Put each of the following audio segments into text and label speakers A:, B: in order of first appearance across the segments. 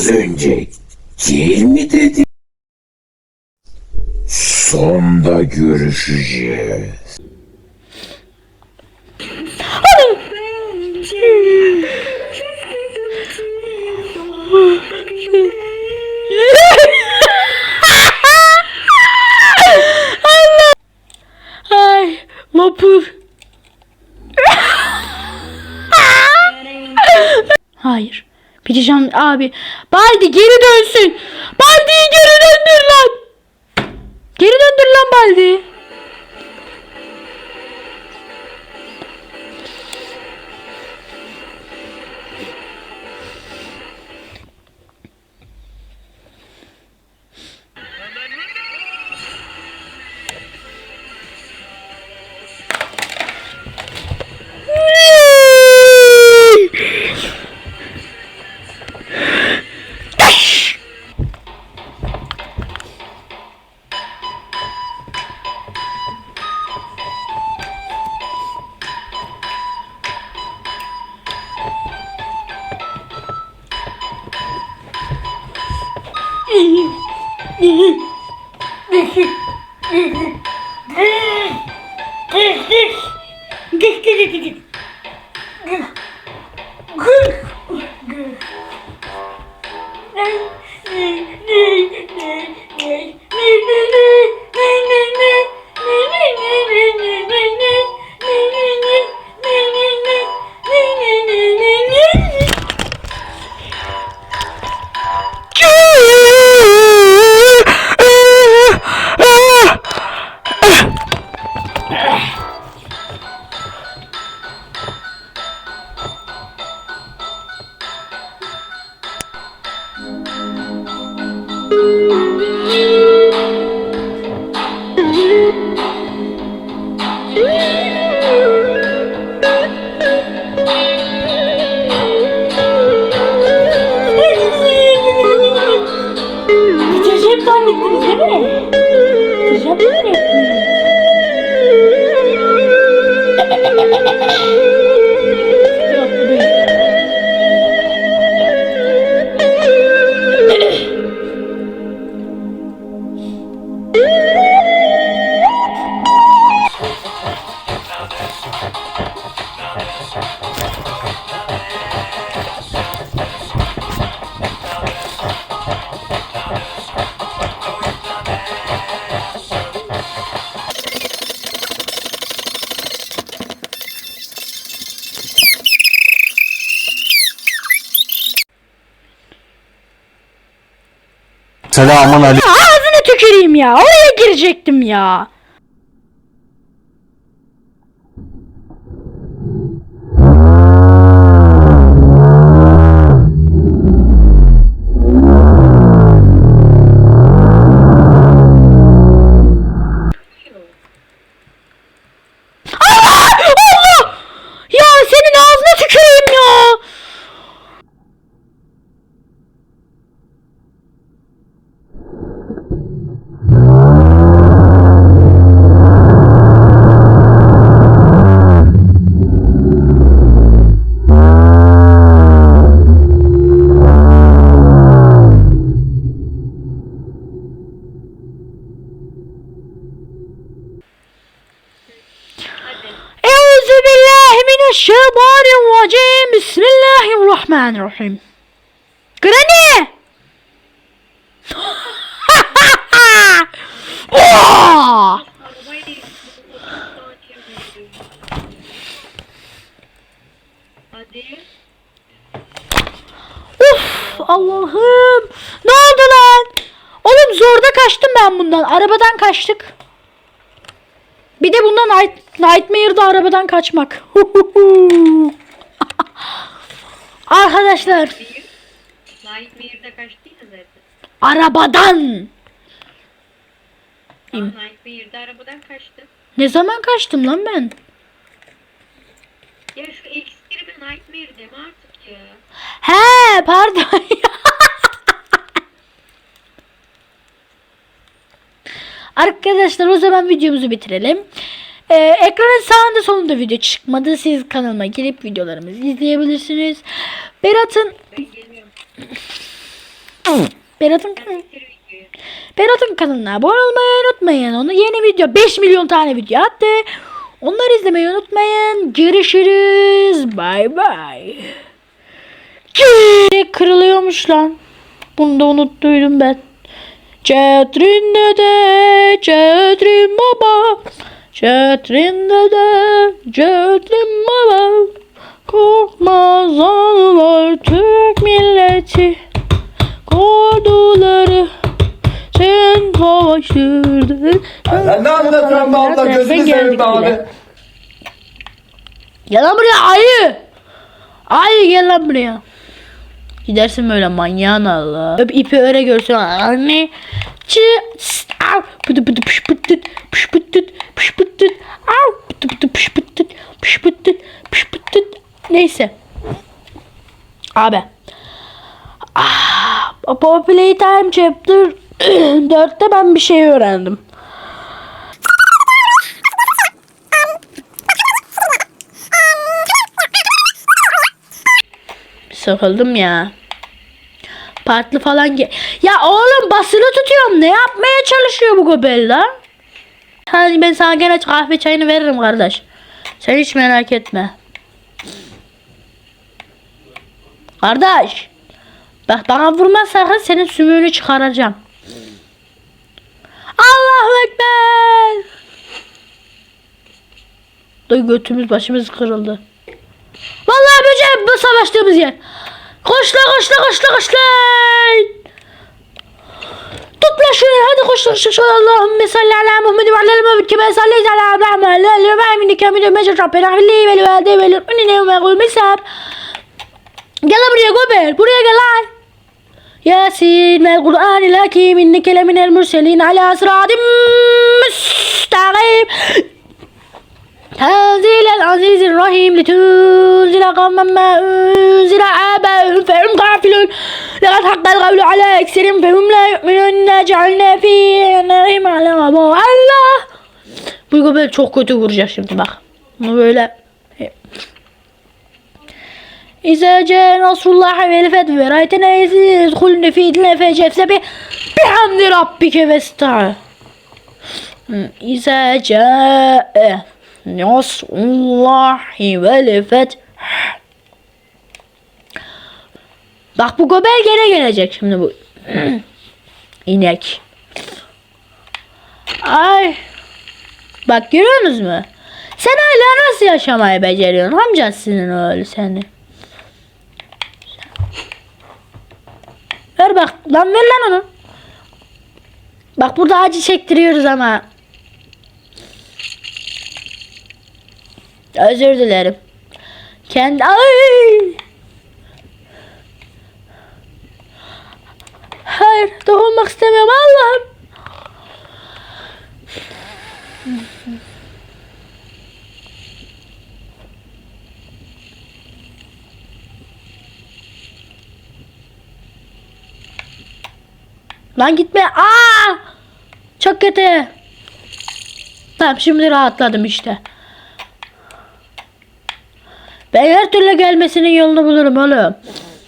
A: az önce değil mi dedin? Sonda görüşeceğiz.
B: Bileceğim abi. Baldi geri dönsün. Baldi'yi geri döndür lan. Geri döndür lan Baldi. Ya. Oraya girecektim ya. Bismillahirrahmanirrahim. Granny! Oh! Uf Allah'ım. Ne oldu lan? Oğlum zorda kaçtım ben bundan. Arabadan kaçtık. Bir de bundan Night, Nightmare'da arabadan kaçmak. Arkadaşlar
C: Nightmare'da kaçtıydı zaten.
B: arabadan.
C: Aa, Nightmare'da arabadan kaçtı.
B: Ne zaman kaçtım lan ben?
C: Ya şu ekstreme Nightmare deme artık ya.
B: He pardon. Arkadaşlar o zaman videomuzu bitirelim. Ee, ekranın sağında solunda video çıkmadı. Siz kanalıma girip videolarımızı izleyebilirsiniz. Berat'ın. Berat'ın. Berat'ın kanalına abone olmayı unutmayın. Onu yeni video 5 milyon tane video attı. Onları izlemeyi unutmayın. Görüşürüz. Bay bay. Kırılıyormuş lan. Bunu da unuttuydum ben. Cetrin dede, Cetrin baba. Cetrin dede, Cetrin baba. Korkmaz anılar Türk milleti. Orduları sen savaştırdın.
D: Sen ne anlatıyorsun be abla gözünü seveyim be abi.
B: Gel lan buraya ayı. Ayı gel lan buraya. Gidersin böyle manyağın Allah. Öp ipi öyle görsün anne. Çı av, pıtı pıtı pış pıtı pış pıtı pış pıtı av, pıtı pıtı pış pıtı pış pıtı pış pıtı Neyse. Abi. Ah, Power Playtime Chapter 4'te ben bir şey öğrendim. Sıkıldım ya. Partlı falan ge- Ya oğlum basılı tutuyorum. Ne yapmaya çalışıyor bu göbel lan? Hadi ben sana gene kahve çayını veririm kardeş. Sen hiç merak etme. Kardeş. Bak bana vurma sakın senin sümüğünü çıkaracağım. Allahu Ekber. Dur götümüz başımız kırıldı. Vallahi böceğim bu savaştığımız yer. Koşla koşla koşla koşla. Topla şunu hadi koşla koşla koşla. Allahümme salli ala Muhammed ve ala Muhammed kime salli ala Abraham ve ala Abraham inneke hamidun mecid Rabbena gfirli ve li valideyye ve lil mu'minine ve yevmel hisab. Gel lan buraya Gober. Buraya gel lan. Yasin ve Kur'an-ı Hakim inneke leminel murselin ala sıratim müstakim. تنزيل العزيز الرحيم لتنزل قوما ما أنزل آباؤهم فهم غافلون لقد حق القول على أكثرهم فهم لا يؤمنون إنا جعلنا في أنهم على Allah Bu böyle çok kötü vuracak şimdi bak. Bunu böyle İza ca nasrullah vel feth ve raytena yedkhulun fi dinle fecefse bi bihamdi rabbike vesta'a. İza ca nasrullahi vel feth Bak bu göbel gene gelecek şimdi bu. İnek. Ay. Bak görüyorsunuz mu? Sen hala nasıl yaşamayı beceriyorsun? Amcasının oğlu seni. Ver bak. Lan ver lan onu. Bak burada acı çektiriyoruz ama. Özür dilerim. Kendi ay. Hayır, dokunmak istemiyorum Allah'ım. Lan gitme. Aa! Çok kötü. Tamam şimdi rahatladım işte. Ben her türlü gelmesinin yolunu bulurum oğlum.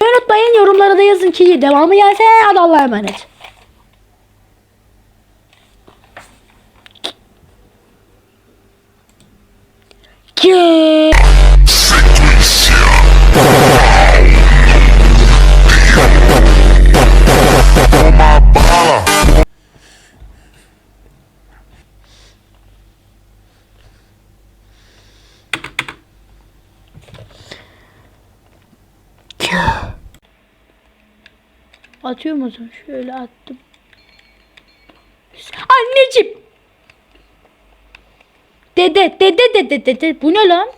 B: Unutmayın yorumlara da yazın ki devamı gelse hadi Allah'a emanet. Ki- Atıyorum o zaman. Şöyle attım. Anneciğim. Dede, dede, dede, dede. Bu ne lan?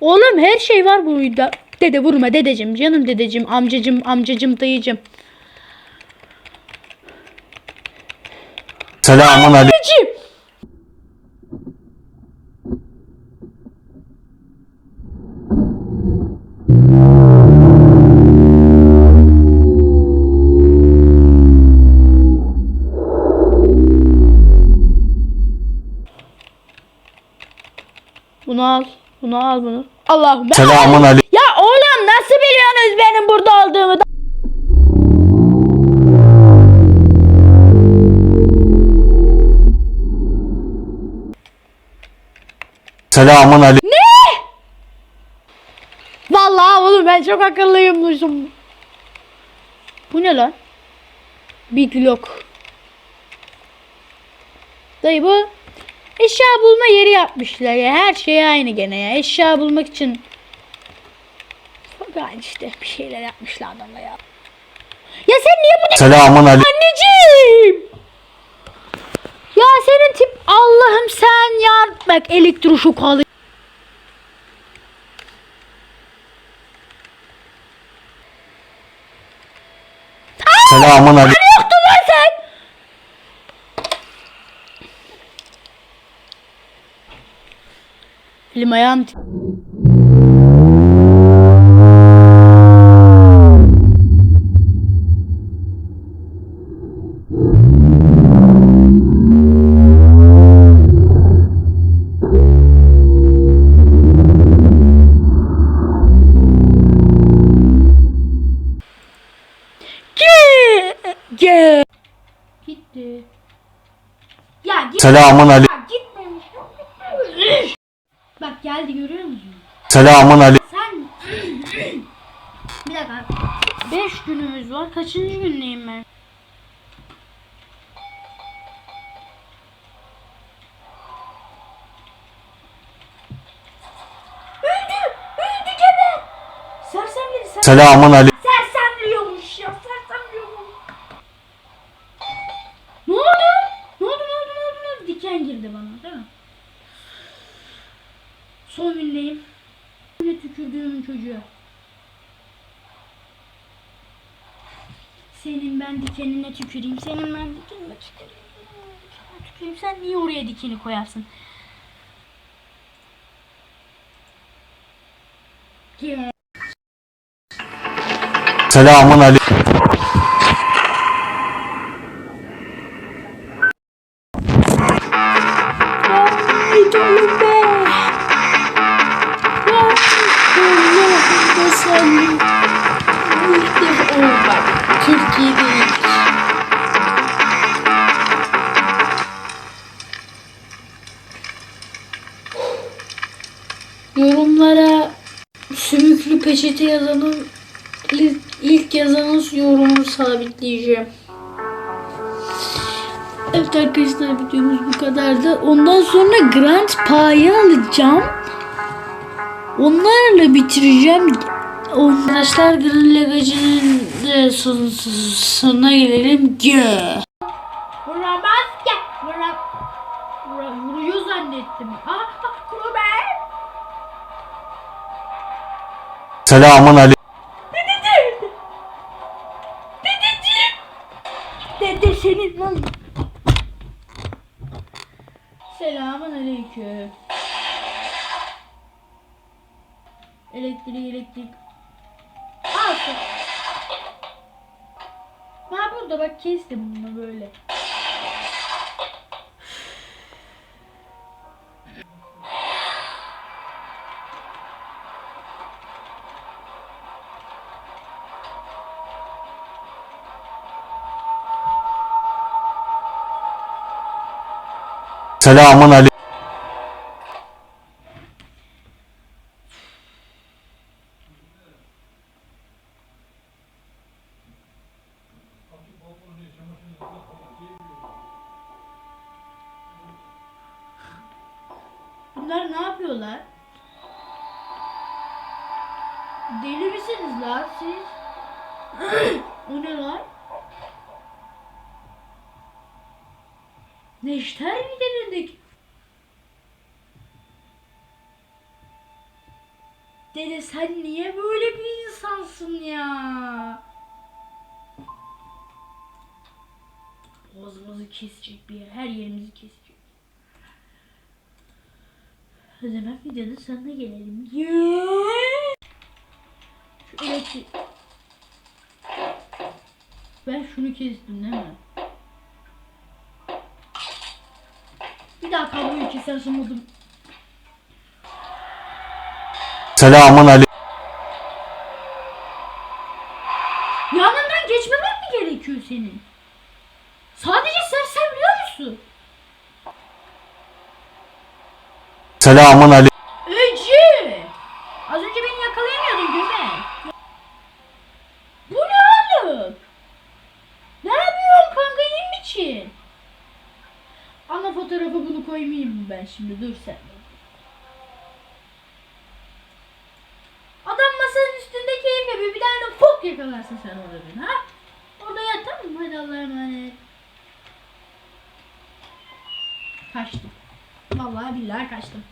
B: Oğlum her şey var bu oyunda. Dede vurma dedeciğim, canım dedeciğim, amcacım, amcacım, dayıcım.
E: Selamun aleyküm.
B: Bunu al bunu. Allah'ım.
E: Selamun aleyküm.
B: Ya oğlum nasıl biliyorsunuz benim burada olduğumu?
E: Selamun aleyküm.
B: Vallahi oğlum ben çok akıllıymışım. Bu ne lan? Big Lock. Dayı bu eşya bulma yeri yapmışlar ya. Her şey aynı gene ya. Eşya bulmak için Fakat işte bir şeyler yapmışlar adamla ya. Ya sen niye bu
E: Selamun aleyküm.
B: anneciğim? Ya senin tip Allah'ım sen ya. Bak elektroşok al.
E: Selamun aleyküm.
B: yoktun lan sen? Elim ayağım.
E: Selamun aleyküm.
B: Ya gitmemiş. gitmemiş. Bak geldi görüyor musun?
E: Selamun aleyküm.
B: Sen bir dakika. Beş günümüz var. Kaçıncı gündeyim ben?
E: Selamun aleyküm.
B: sersemliyormuş ya sersemliyormuş. Ne oldu? Ne oldu ne oldu ne oldu? ne oldu? Diken girdi bana değil mi? Son gündeyim. Ne tükürdüğüm çocuğa. Senin ben dikenine tüküreyim. Senin ben dikenine tüküreyim. Tüküreyim. Sen niye oraya dikeni koyarsın?
E: Selamun aleyküm.
B: Yorumlara sümüklü peçete yazanın ilk, ilk yazanın yorumunu sabitleyeceğim. Evet arkadaşlar videomuz bu kadardı. Ondan sonra Grand Pa'yı alacağım. Onlarla bitireceğim. Arkadaşlar Grand Legacy'nin sonuna gelelim. Gö.
E: Selamun aleyküm.
B: Dede senin lan. Selamun aleyküm. Elektrik elektrik. Al. Ha burada bak kestim bunu böyle.
E: Selamun aleyküm.
B: Bunlar ne yapıyorlar? Deli misiniz lan siz? o ne lan? Neşter mi denildik? Dede sen niye böyle bir insansın ya? Boğazımızı kesecek bir yer, her yerimizi kesecek. O zaman videonun sonuna gelelim. Yeah! Şu. Ben şunu kestim değil mi? Daha kabloyu kesersem oldum.
E: Selamun aleyküm.
B: Yanından geçmemen mi gerekiyor senin? Sadece sersem biliyor musun?
E: Selamun aleyküm.
B: Öcü! Az önce beni yakalayamıyordun Göbek. Bu ne oğlum? Ne yapıyorsun kanka iyi misin? Ama fotoğrafı bunu koymayayım mı ben şimdi dur sen. Adam masanın üstünde keyif yapıyor. Bir tane fok yakalarsın sen orada beni ha? Orada yat tamam mı? Hadi Allah'a emanet. Kaçtım. Vallahi billahi kaçtım.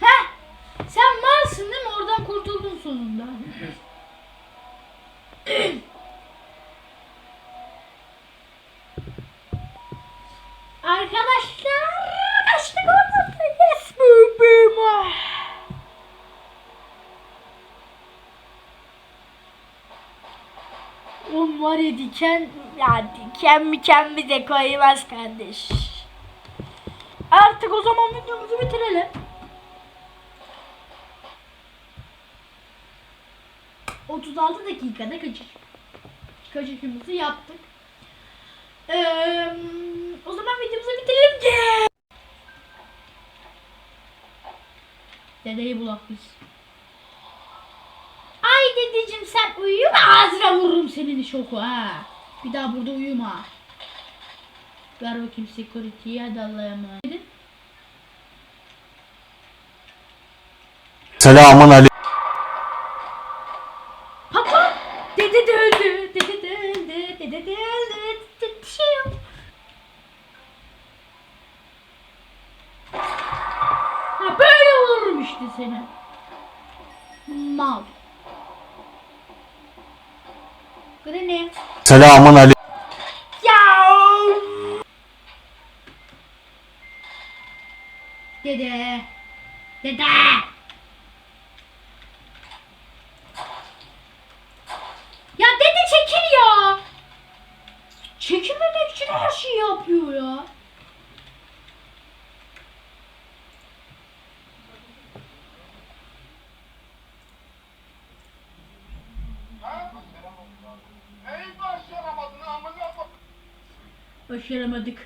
B: Heh! Sen malsın değil mi? Oradan kurtuldun sonunda. Arkadaşlar kaçtık oradan. Yes bebeğim. On diken, ya diken miken bize koymaz kardeş. Artık o zaman videomuzu bitirelim. ...36 dakikada kaçış. Kaçışımızı yaptık. Ee, o zaman videomuzu bitirelim ki. Dedeyi bulak biz. Ay dedeciğim sen uyuma ağzına vururum senin şoku ha. Bir daha burada uyuma. Ver bakayım security'yi hadi Allah'a emanet.
E: Selamun aleyküm.
B: Papa! Dede de öldü. Dede de öldü. Dede de öldü. Dede şey yok. Ha böyle olurum işte seni. Mal. Bu da ne?
E: Selamun aleyküm.
B: Ya. Dede. Dede. Ya dede çekil ya. Çekilmemek için her şeyi yapıyor ya. Başaramadık.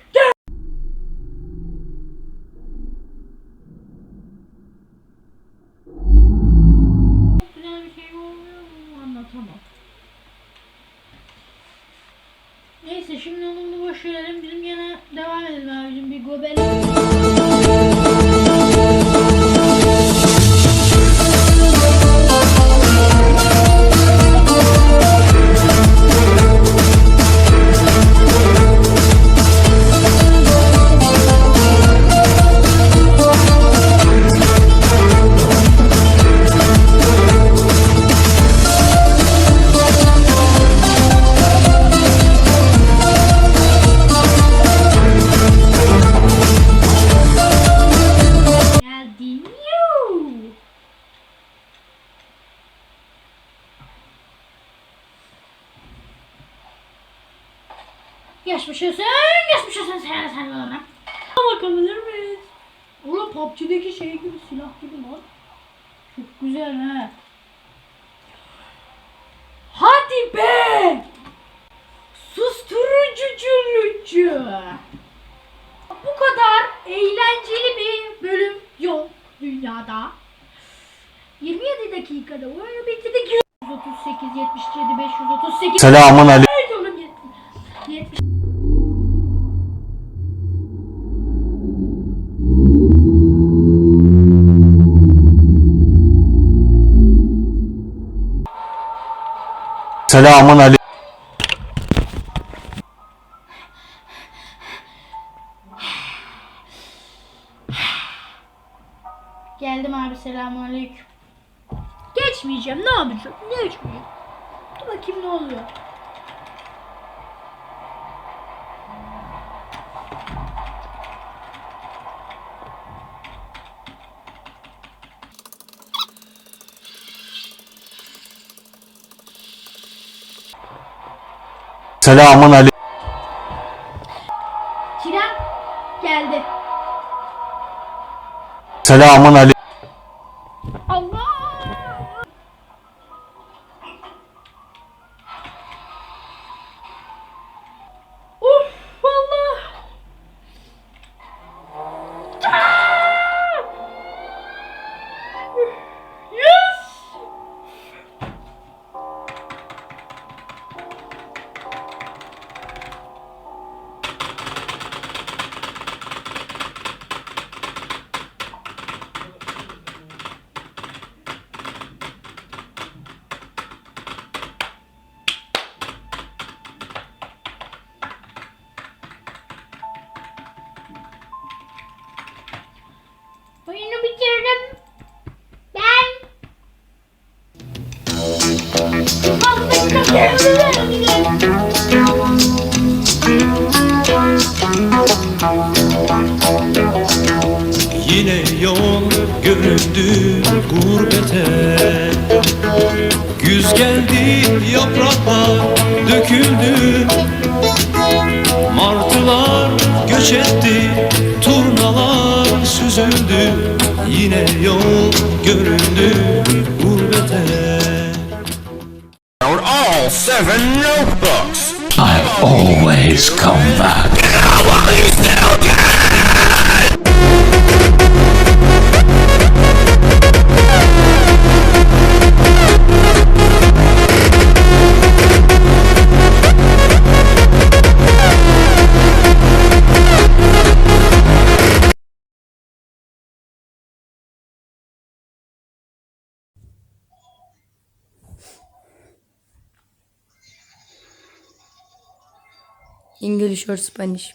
B: Geçmiş olsun, geçmiş olsun sen sen bana. Bakabilir miyiz? Ulan PUBG'deki şey gibi silah gibi lan. Çok güzel ha. Hadi be! Susturucu cürlücü. Bu kadar eğlenceli bir bölüm yok dünyada. 27 dakikada oyunu bitirdik. 138, 77, 538.
E: Selamun aleyküm. Selamun aleyküm.
B: Geldim
E: Selamun aleyküm.
F: Tren geldi.
G: Selamun aleyküm. pleasure
H: English or Spanish.